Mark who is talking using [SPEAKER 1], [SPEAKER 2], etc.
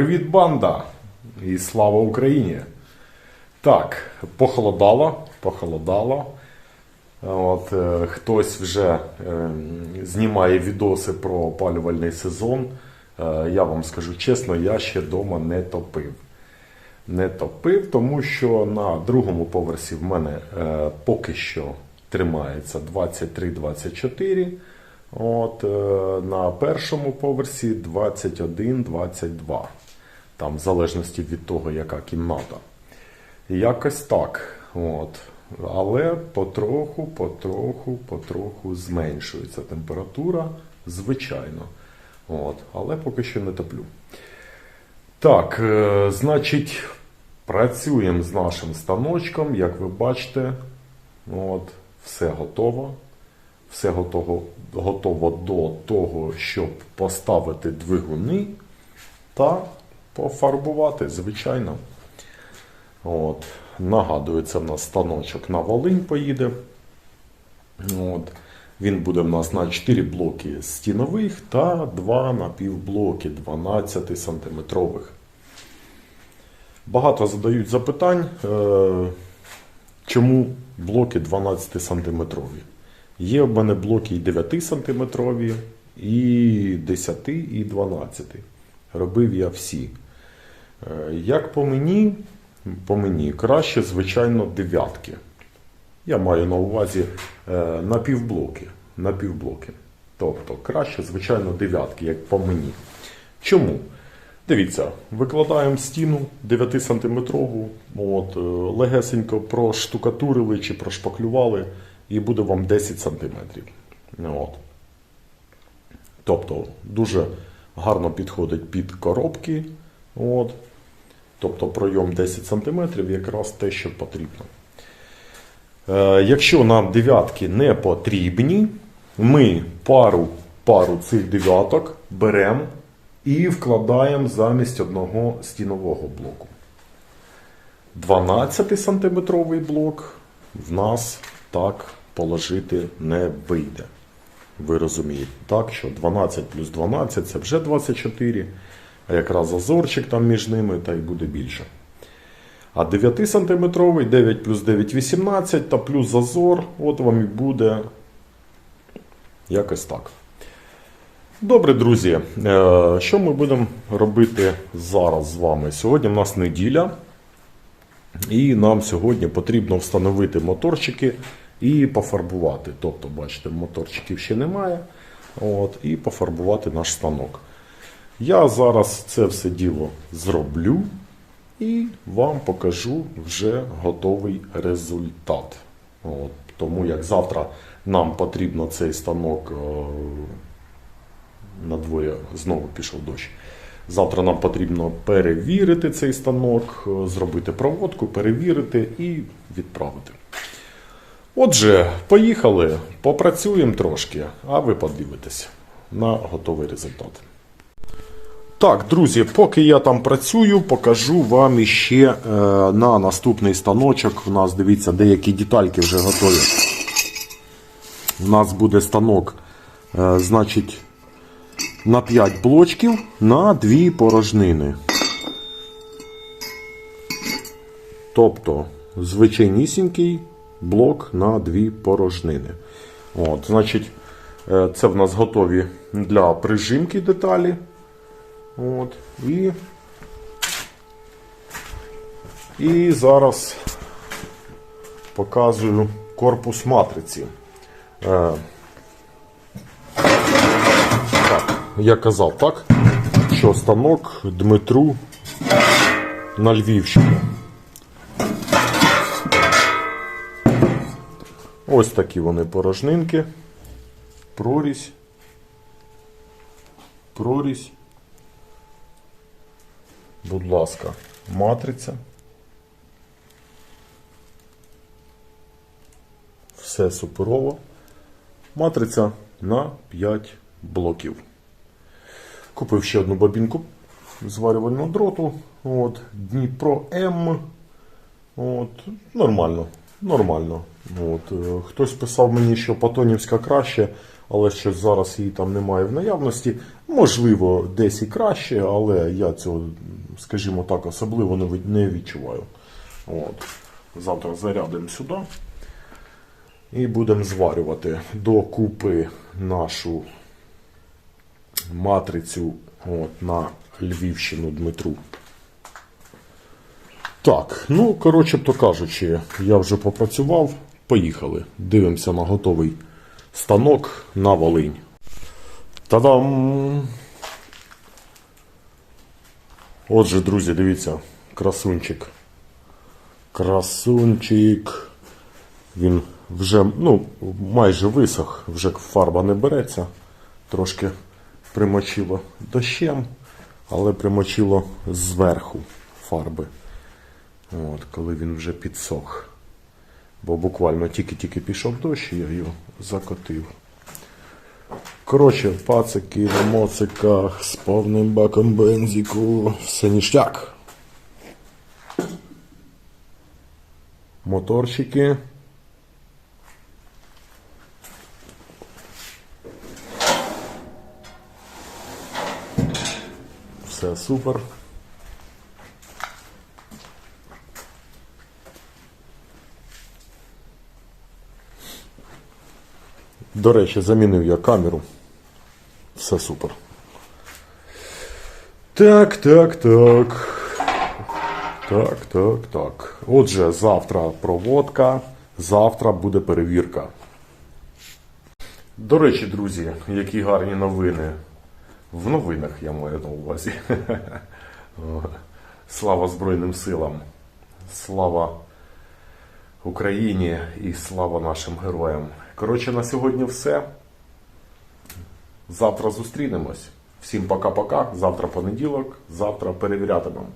[SPEAKER 1] Привіт, банда! І слава Україні! Так, похолодало, похолодало. От, е, хтось вже е, знімає відоси про опалювальний сезон. Е, я вам скажу чесно, я ще вдома не топив. Не топив, тому що на другому поверсі в мене е, поки що тримається 23-24. От, е, на першому поверсі 21-22. Там, в залежності від того, яка кімната. Якось так. От. Але потроху, потроху, потроху зменшується температура, звичайно. От. Але поки що не топлю. Так, е, значить, працюємо з нашим станочком, як ви бачите, от, все готово. Все готово, готово до того, щоб поставити двигуни та пофарбувати, звичайно. От. Нагадую, це в нас станочок на Волинь поїде. От. Він буде в нас на 4 блоки стінових та 2 напівблоки 12 сантиметрових. Багато задають запитань, е, чому блоки 12 сантиметрові. Є в мене блоки і 9 сантиметрові, і 10, і 12. Робив я всі. Е, Як по мені, по мені краще, звичайно, дев'ятки. Я маю на увазі е, напівблоки. напівблоки. Тобто краще, звичайно, дев'ятки, як по мені. Чому? Дивіться, викладаємо стіну 9 сантиметрову, от, е, легесенько проштукатурили чи прошпаклювали, і буде вам 10 сантиметрів. От. Тобто дуже гарно підходить під коробки. От. Тобто пройом 10 см якраз те, що потрібно. Е, якщо нам дев'ятки не потрібні, ми пару, пару цих дев'яток беремо і вкладаємо замість одного стінового блоку. 12 сантиметровий блок в нас так положити не вийде. Ви розумієте, так, що 12 плюс 12 це вже 24, а якраз зазорчик там між ними та й буде більше. А 9 сантиметровий 9 плюс 9 18 та плюс зазор, от вам і буде якось так. Добре, друзі, е, що ми будемо робити зараз з вами? Сьогодні в нас неділя, і нам сьогодні потрібно встановити моторчики і пофарбувати. Тобто, бачите, моторчиків ще немає. От, І пофарбувати наш станок. Я зараз це все діло зроблю і вам покажу вже готовий результат. От, Тому як завтра нам потрібно цей станок е, на двоє знову пішов дощ. Завтра нам потрібно перевірити цей станок, е, зробити проводку, перевірити і відправити. Отже, поїхали, попрацюємо трошки, а ви подивитесь на готовий результат. Так, друзі, поки я там працюю, покажу вам іще е, на наступний станочок. У нас, дивіться, деякі детальки вже готові. У нас буде станок, е, значить, на 5 блочків на 2 порожнини. Тобто, звичайнісінький блок на 2 порожнини. От, Значить, е, це в нас готові для прижимки деталі. От, І і зараз показую корпус матриці. Е, так, Я казав так, що станок Дмитру на Львівщину. Ось такі вони порожнинки. Прорізь. Прорізь. Будь ласка, матриця. Все суперово. Матриця на 5 блоків. Купив ще одну бобінку зварювального дроту. От, Дніпро М. От, нормально. Нормально. От, е, хтось писав мені, що Патонівська краще, але що зараз її там немає в наявності. Можливо, десь і краще, але я цього, скажімо так, особливо не відчуваю. От. Завтра зарядимо сюди і будемо зварювати докупи нашу матрицю от, на Львівщину Дмитру. Так, ну, коротше то кажучи, я вже попрацював. Поїхали. Дивимося на готовий станок на Волинь. Та-дам! Отже, друзі, дивіться, красунчик. Красунчик. Він вже ну, майже висох, вже фарба не береться. Трошки примочило дощем, але примочило зверху фарби. От, коли він вже підсох. Бо буквально тільки-тільки пішов дощ, і я його закотив. Коротше, пацики на моциках з повним баком бензику. Все ніштяк. Моторчики. Все супер. До речі, замінив я камеру. Все супер. Так, так, так. Так, так, так. Отже, завтра проводка, завтра буде перевірка. До речі, друзі, які гарні новини. В новинах я маю на увазі. Слава Збройним силам. Слава Україні і слава нашим героям. Коротше, на сьогодні все. Завтра зустрінемось. Всім пока-пока. Завтра понеділок, завтра перевірятимемо.